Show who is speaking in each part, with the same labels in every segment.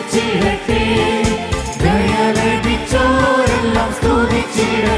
Speaker 1: സ്തുതിച്ചിടട്ടെ ദയ ലഭിച്ചോരെല്ലാം സ്തുതിച്ചിടട്ടെ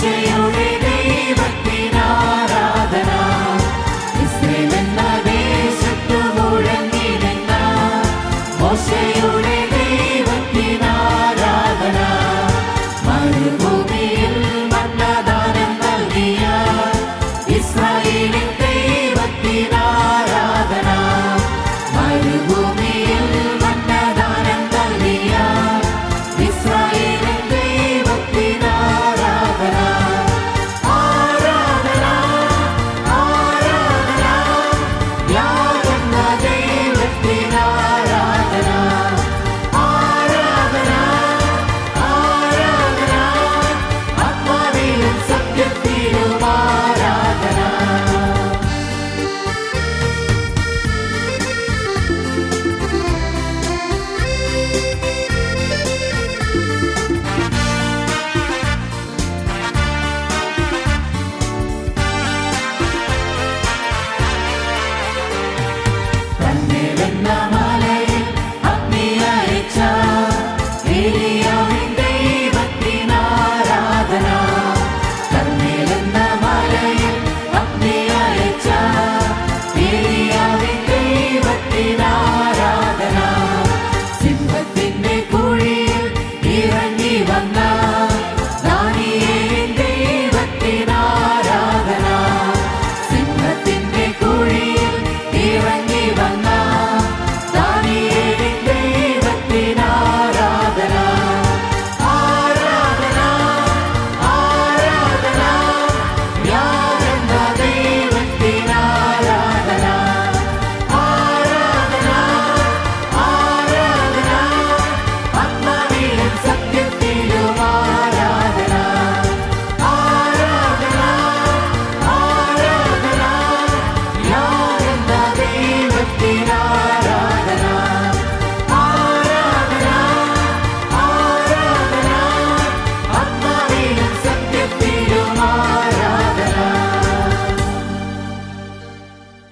Speaker 1: Washer,